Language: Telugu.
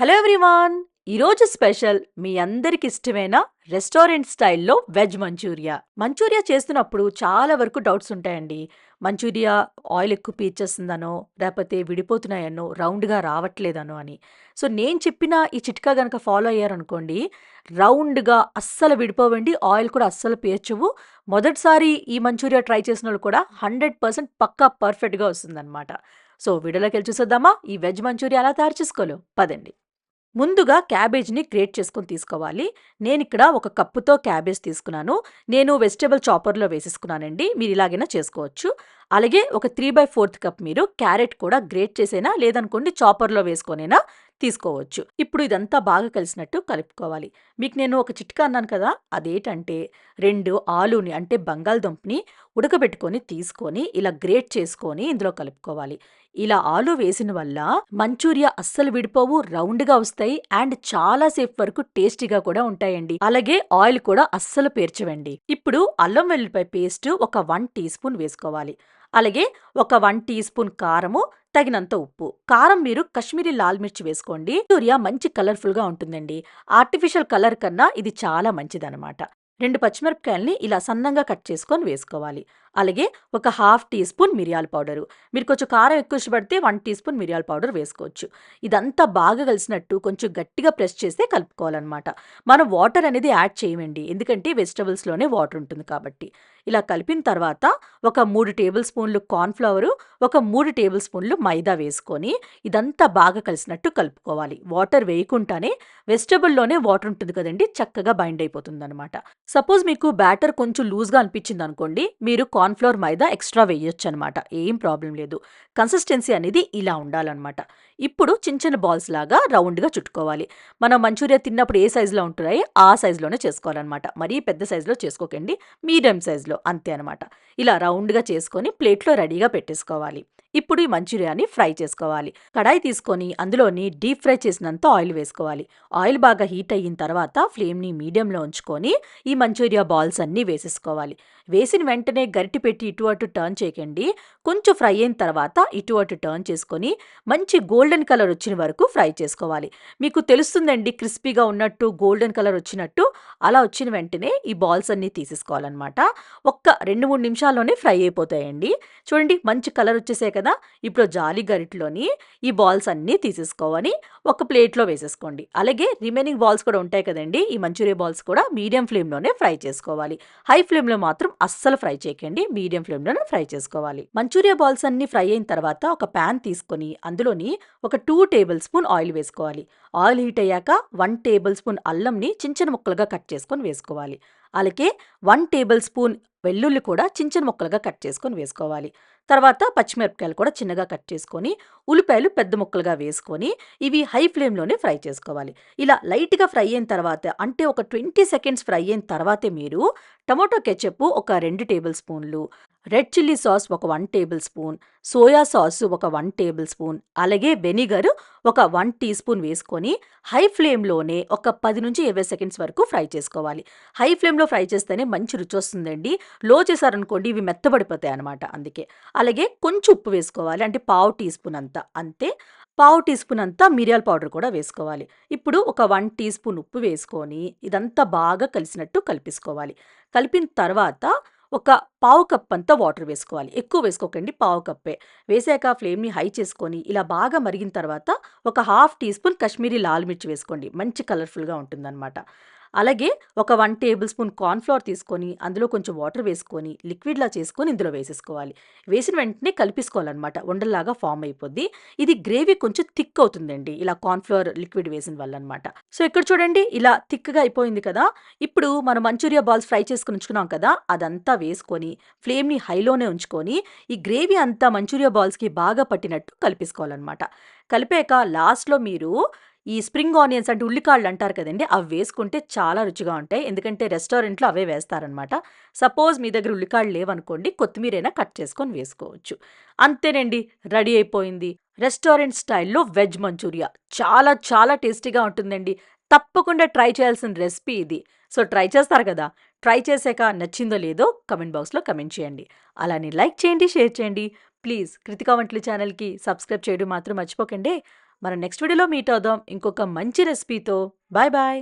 Hello everyone. ఈరోజు స్పెషల్ మీ అందరికి ఇష్టమైన రెస్టారెంట్ స్టైల్లో వెజ్ మంచూరియా. మంచూరియా చేస్తున్నప్పుడు చాలా వరకు డౌట్స్ ఉంటాయండి. మంచూరియా ఆయిల్ ఎక్కువ పీచేస్తుందనో లేకపోతే విడిపోతున్నాయనో రౌండ్గా రావట్లేదనో అని. సో నేను చెప్పిన ఈ చిట్కా గనక ఫాలో అయ్యారనుకోండి రౌండ్గా అస్సలు విడిపోవండి ఆయిల్ కూడా అస్సలు పీర్చవు మొదటిసారి ఈ మంచూరియా ట్రై చేసిన వాళ్ళు కూడా హండ్రెడ్ పర్సెంట్ పక్కా పర్ఫెక్ట్గా వస్తుందన్నమాట సో వీడియోలోకి వెళ్ళి చూసేద్దామా? ఈ వెజ్ మంచూరియా ఎలా తయారు చేసుకోలేవు పదండి. ముందుగా క్యాబేజ్ని గ్రేట్ చేసుకొని తీసుకోవాలి. నేను ఇక్కడ ఒక కప్పుతో క్యాబేజ్ తీసుకున్నాను. నేను వెజిటేబుల్ చాపర్లో వేసేసుకున్నానండి. మీరు ఇలాగైనా చేసుకోవచ్చు. అలాగే ఒక త్రీ బై ఫోర్త్ కప్ మీరు క్యారెట్ కూడా గ్రేట్ చేసేనా లేదనుకోండి చాపర్లో వేసుకొనైనా తీసుకోవచ్చు. ఇప్పుడు ఇదంతా బాగా కలిసినట్టు కలుపుకోవాలి. మీకు నేను ఒక చిట్కా అన్నాను కదా అదేంటంటే రెండు ఆలుని అంటే బంగాళదుంపని ఉడకబెట్టుకొని తీసుకొని ఇలా గ్రేట్ చేసుకొని ఇందులో కలుపుకోవాలి. ఇలా ఆలు వేసిన వల్ల మంచూరియా అస్సలు విడిపోవు రౌండ్గా వస్తాయి అండ్ చాలా సేపు వరకు టేస్టీగా కూడా ఉంటాయండి. అలాగే ఆయిల్ కూడా అస్సలు పేర్చవండి. ఇప్పుడు అల్లం వెల్లుల్లిపాయ పేస్ట్ ఒక వన్ టీ స్పూన్ వేసుకోవాలి. అలాగే ఒక వన్ టీ స్పూన్ కారము తగినంత ఉప్పు. కారం మీరు కశ్మీరీ లాల్ మిర్చి వేసుకోండి. సూర్య మంచి కలర్ఫుల్గా ఉంటుందండి. ఆర్టిఫిషియల్ కలర్ కన్నా ఇది చాలా మంచిదనమాట రెండు పచ్చిమిరపకాయల్ని ఇలా సన్నంగా కట్ చేసుకొని వేసుకోవాలి. అలాగే ఒక హాఫ్ టీ స్పూన్ మిరియాల పౌడరు. మీరు కొంచెం కారం ఎక్కువ ఇష్టపడితే వన్ టీ స్పూన్ మిరియాల పౌడర్ వేసుకోవచ్చు. ఇదంతా బాగా కలిసినట్టు కొంచెం గట్టిగా ప్రెస్ చేస్తే కలుపుకోవాలన్నమాట. మనం వాటర్ అనేది యాడ్ చేయమండి. ఎందుకంటే వెజిటబుల్స్లోనే వాటర్ ఉంటుంది కాబట్టి. ఇలా కలిపిన తర్వాత ఒక మూడు టేబుల్ స్పూన్లు కార్న్ఫ్లవరు ఒక మూడు టేబుల్ స్పూన్లు మైదా వేసుకొని ఇదంతా బాగా కలిసినట్టు కలుపుకోవాలి. వాటర్ వేయకుండానే వెజిటబుల్లోనే వాటర్ ఉంటుంది కదండి చక్కగా బైండ్ అయిపోతుంది అనమాట సపోజ్ మీకు బ్యాటర్ కొంచెం లూజ్గా అనిపించింది అనుకోండి మీరు కార్న్ఫ్లోర్ మైదా ఎక్స్ట్రా వేయొచ్చు అనమాట ఏం ప్రాబ్లం లేదు. కన్సిస్టెన్సీ అనేది ఇలా ఉండాలన్నమాట. ఇప్పుడు చిన్న చిన్న బాల్స్ లాగా రౌండ్గా చుట్టుకోవాలి. మనం మంచూరియా తిన్నప్పుడు ఏ సైజులో ఉంటున్నాయి ఆ సైజులోనే చేసుకోవాలన్నమాట. మరీ పెద్ద సైజులో చేసుకోకండి. మీడియం సైజులో అంతే అనమాట ఇలా రౌండ్గా చేసుకొని ప్లేట్లో రెడీగా పెట్టేసుకోవాలి. ఇప్పుడు ఈ మంచూరియాని ఫ్రై చేసుకోవాలి. కడాయి తీసుకొని అందులోని డీప్ ఫ్రై చేసినంత ఆయిల్ వేసుకోవాలి. ఆయిల్ బాగా హీట్ అయిన తర్వాత ఫ్లేమ్ని మీడియంలో ఉంచుకొని ఈ మంచూరియా బాల్స్ అన్నీ వేసేసుకోవాలి. వేసిన వెంటనే గరిటి పెట్టి ఇటు అటు టర్న్ చేయకండి. కొంచెం ఫ్రై అయిన తర్వాత ఇటు అటు టర్న్ చేసుకొని మంచి గోల్డెన్ కలర్ వచ్చిన వరకు ఫ్రై చేసుకోవాలి. మీకు తెలుస్తుందండి క్రిస్పీగా ఉన్నట్టు గోల్డెన్ కలర్ వచ్చినట్టు అలా వచ్చిన వెంటనే ఈ బాల్స్ అన్నీ తీసేసుకోవాలన్నమాట. ఒక్క రెండు మూడు నిమిషాల్లోనే ఫ్రై అయిపోతాయండి. చూడండి మంచి కలర్ వచ్చేసాయి కదా. ఇప్పుడు జాలి గరిటలోని ఈ బాల్స్ అన్నీ తీసేసుకోవాలి. ఒక ప్లేట్లో వేసేసుకోండి. అలాగే రిమైనింగ్ బాల్స్ కూడా ఉంటాయి కదండి. ఈ మంచూరియా బాల్స్ కూడా మీడియం ఫ్లేమ్లోనే ఫ్రై చేసుకోవాలి. హై ఫ్లేమ్లో మాత్రం మాత్రం అస్సలు ఫ్రై చేయకండి. మీడియం ఫ్లేమ్లోనే ఫ్రై చేసుకోవాలి. మంచూరియా బాల్స్ అన్ని ఫ్రై అయిన తర్వాత ఒక ప్యాన్ తీసుకొని అందులోని ఒక టూ టేబుల్ స్పూన్ ఆయిల్ వేసుకోవాలి. ఆయిల్ హీట్ అయ్యాక వన్ టేబుల్ స్పూన్ అల్లంని చిన్న చిన్న ముక్కలుగా కట్ చేసుకొని వేసుకోవాలి. అలాగే వన్ టేబుల్ స్పూన్ వెల్లుల్లి కూడా చిన్న చిన్న ముక్కలుగా కట్ చేసుకొని వేసుకోవాలి. తర్వాత పచ్చిమిరపకాయలు కూడా చిన్నగా కట్ చేసుకొని ఉల్లిపాయలు పెద్ద ముక్కలుగా వేసుకొని ఇవి హై ఫ్లేమ్లోనే ఫ్రై చేసుకోవాలి. ఇలా లైట్గా ఫ్రై అయిన తర్వాత అంటే ఒక ట్వంటీ సెకండ్స్ ఫ్రై అయిన తర్వాతే మీరు టమోటో కెచప్ ఒక రెండు టేబుల్ స్పూన్లు రెడ్ చిల్లీ సాస్ ఒక one tablespoon soya sauce ఒక వన్ టేబుల్ స్పూన్ అలాగే వెనిగర్ ఒక వన్ టీ స్పూన్ వేసుకొని హై ఫ్లేమ్లోనే ఒక పది నుంచి ఇరవై సెకండ్స్ వరకు ఫ్రై చేసుకోవాలి. హై ఫ్లేమ్లో ఫ్రై చేస్తేనే మంచి రుచి వస్తుందండి. లో చేశారనుకోండి ఇవి మెత్తబడిపోతాయి అనమాట అందుకే. అలాగే కొంచెం ఉప్పు వేసుకోవాలి. అంటే పావు టీ స్పూన్ అంతా. అంతే. పావు టీ స్పూన్ అంతా మిరియాల పౌడర్ కూడా వేసుకోవాలి. ఇప్పుడు ఒక వన్ టీ స్పూన్ ఉప్పు వేసుకొని ఇదంతా బాగా కలిసినట్టు కలిపేసుకోవాలి. కలిపిన తర్వాత ఒక పావు కప్ అంతా వాటర్ వేసుకోవాలి. ఎక్కువ వేసుకోకండి పావు కప్పే. వేసాక ఫ్లేమ్ని హై చేసుకొని ఇలా బాగా మరిగిన తర్వాత ఒక హాఫ్ టీ స్పూన్ కాశ్మీరీ లాల్ మిర్చి వేసుకోండి. మంచి కలర్ఫుల్గా ఉంటుందన్నమాట. అలాగే ఒక వన్ టేబుల్ స్పూన్ కార్న్ఫ్లవర్ తీసుకొని అందులో కొంచెం వాటర్ వేసుకొని లిక్విడ్లా చేసుకొని ఇందులో వేసేసుకోవాలి. వేసిన వెంటనే కలిపేసుకోవాలన్నమాట. ఉండల్లాగా ఫామ్ అయిపోద్ది. ఇది గ్రేవీ కొంచెం థిక్ అవుతుందండి. ఇలా కార్న్ఫ్లవర్ లిక్విడ్ వేసిన వల్ల అనమాట సో ఇక్కడ చూడండి ఇలా థిక్గా అయిపోయింది కదా. ఇప్పుడు మనం మంచూరియా బాల్స్ ఫ్రై చేసుకుని ఉంచుకున్నాం కదా అదంతా వేసుకొని ఫ్లేమ్ని హైలోనే ఉంచుకొని ఈ గ్రేవీ అంతా మంచూరియా బాల్స్కి బాగా పట్టినట్టు కలిపేసుకోవాలన్నమాట. కలిపాక లాస్ట్లో మీరు ఈ స్ప్రింగ్ ఆనియన్స్ అంటే ఉల్లికాళ్ళు అంటారు కదండి అవి వేసుకుంటే చాలా రుచిగా ఉంటాయి. ఎందుకంటే రెస్టారెంట్లో అవే వేస్తారనమాట సపోజ్ మీ దగ్గర ఉల్లికాళ్ళు లేవనుకోండి కొత్తిమీరైనా కట్ చేసుకొని వేసుకోవచ్చు. అంతేనండి రెడీ అయిపోయింది. రెస్టారెంట్ స్టైల్లో వెజ్ మంచూరియా చాలా చాలా టేస్టీగా ఉంటుందండి. తప్పకుండా ట్రై చేయాల్సిన రెసిపీ ఇది. సో ట్రై చేస్తారు కదా? ట్రై చేశాక నచ్చిందో లేదో కమెంట్ బాక్స్లో కమెంట్ చేయండి. అలానే లైక్ చేయండి షేర్ చేయండి. ప్లీజ్ కృతికా వంటలు ఛానల్కి సబ్స్క్రైబ్ చేయడం మాత్రం మర్చిపోకండి. మనం నెక్స్ట్ వీడియోలో మీట్ అవుదాం. ఇంకొక మంచి రెసిపీతో బాయ్ బాయ్